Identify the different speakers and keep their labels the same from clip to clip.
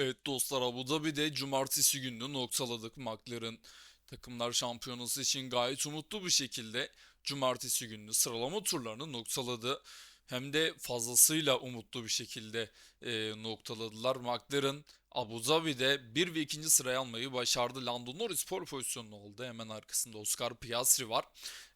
Speaker 1: Evet dostlar Abu Dhabi'de cumartesi gününü noktaladık. McLaren takımlar şampiyonası için gayet umutlu bir şekilde cumartesi gününü sıralama turlarını noktaladı. Hem de fazlasıyla umutlu bir şekilde e, noktaladılar. McLaren Abu Dhabi'de 1 ve 2. sırayı almayı başardı. Lando Norris pole pozisyonunu aldı. Hemen arkasında Oscar Piastri var.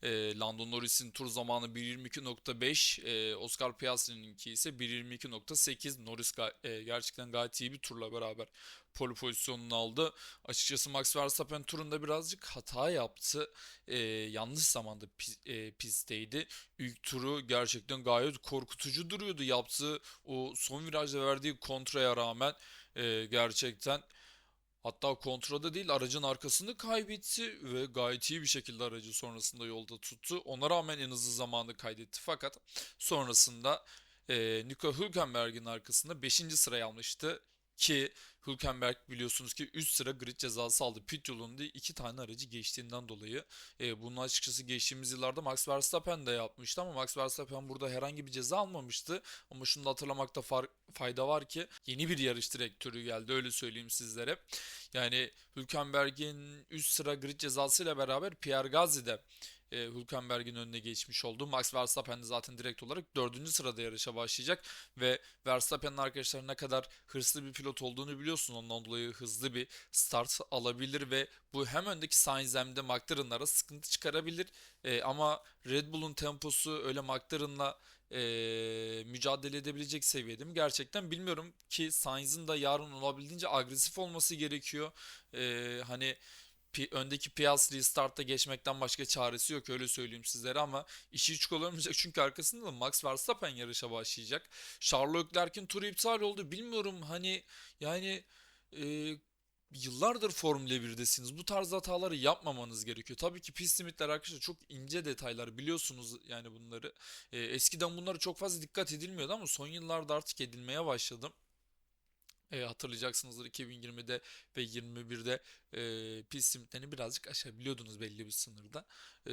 Speaker 1: E, Lando Norris'in tur zamanı 1.22.5, e, Oscar Piastri'ninki ise 1.22.8. Norris ga- e, gerçekten gayet iyi bir turla beraber pole pozisyonunu aldı. Açıkçası Max Verstappen turunda birazcık hata yaptı. E, yanlış zamanda pi- e, pistteydi. İlk turu gerçekten gayet korkutucu duruyordu. Yaptığı o son virajda verdiği kontraya rağmen e, gerçekten Hatta kontrada değil aracın arkasını kaybetti ve gayet iyi bir şekilde aracı sonrasında yolda tuttu. Ona rağmen en hızlı zamanı kaydetti fakat sonrasında e, Nico Hülkenberg'in arkasında 5. sırayı almıştı. Ki Hülkenberg biliyorsunuz ki üst sıra grid cezası aldı. Pit yolunda iki tane aracı geçtiğinden dolayı. E, bunun açıkçası geçtiğimiz yıllarda Max Verstappen de yapmıştı ama Max Verstappen burada herhangi bir ceza almamıştı. Ama şunu da hatırlamakta far- fayda var ki yeni bir yarış direktörü geldi öyle söyleyeyim sizlere. Yani Hülkenberg'in üst sıra grid cezasıyla beraber Pierre Gasly de e, Hülkenberg'in önüne geçmiş oldu. Max Verstappen de zaten direkt olarak dördüncü sırada yarışa başlayacak ve Verstappen'in arkadaşlar ne kadar hırslı bir pilot olduğunu biliyorsun. Ondan dolayı hızlı bir start alabilir ve bu hem öndeki Sainz hem de McLaren'lara sıkıntı çıkarabilir. E, ama Red Bull'un temposu öyle McLaren'la e, mücadele edebilecek seviyede mi? Gerçekten bilmiyorum ki Sainz'in de yarın olabildiğince agresif olması gerekiyor. E, hani pi- öndeki Piastri'yi startta geçmekten başka çaresi yok öyle söyleyeyim sizlere ama işi hiç kolay çünkü arkasında da Max Verstappen yarışa başlayacak. Charles Leclerc'in turu iptal oldu bilmiyorum hani yani e, yıllardır Formula 1'desiniz bu tarz hataları yapmamanız gerekiyor. Tabii ki pist limitleri arkadaşlar çok ince detaylar biliyorsunuz yani bunları. E, eskiden bunlara çok fazla dikkat edilmiyordu ama son yıllarda artık edilmeye başladı. E, hatırlayacaksınızdır 2020'de ve 21'de e, pist limitlerini birazcık aşabiliyordunuz belli bir sınırda. E,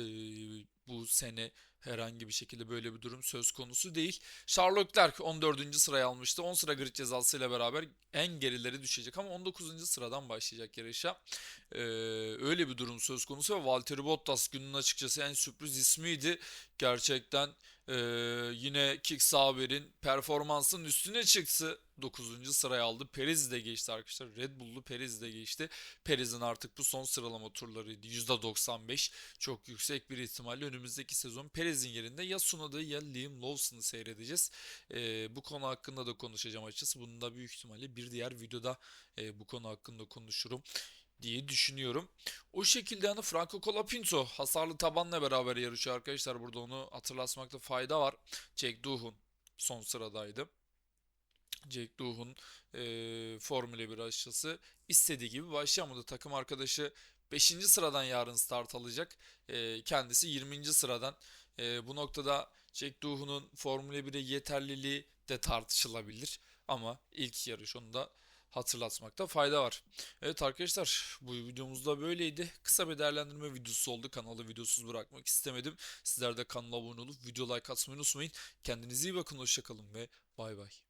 Speaker 1: bu sene herhangi bir şekilde böyle bir durum söz konusu değil. Charles Leclerc 14. sıraya almıştı. 10 sıra grid cezasıyla beraber en gerileri düşecek ama 19. sıradan başlayacak yarışa. E, öyle bir durum söz konusu ve Valtteri Bottas günün açıkçası en sürpriz ismiydi. Gerçekten e, yine Kick Sauber'in performansının üstüne çıktı. 9. sıraya aldı. Perez de geçti arkadaşlar. Red Bull'lu Perez de geçti. Perez'in artık bu son sıralama turlarıydı. %95 çok yüksek bir ihtimalle önümüzdeki sezon Perez'in yerinde ya Tsunoda'yı ya Liam Lawson'ı seyredeceğiz. Ee, bu konu hakkında da konuşacağım açıkçası. Bunu da büyük ihtimalle bir diğer videoda e, bu konu hakkında konuşurum diye düşünüyorum. O şekilde yani Franco Colapinto hasarlı tabanla beraber yarışıyor arkadaşlar. Burada onu hatırlatmakta fayda var. Jack Doohan son sıradaydı. Jack Doohan e, Formula 1 aşçısı istediği gibi başlayamadı. Takım arkadaşı 5. sıradan yarın start alacak. E, kendisi 20. sıradan. E, bu noktada Jack Doohan'ın Formula 1'e yeterliliği de tartışılabilir. Ama ilk yarış onu da hatırlatmakta fayda var. Evet arkadaşlar bu videomuz da böyleydi. Kısa bir değerlendirme videosu oldu. Kanalı videosuz bırakmak istemedim. Sizler de kanala abone olup video like atmayı unutmayın. Kendinize iyi bakın. Hoşçakalın ve bay bay.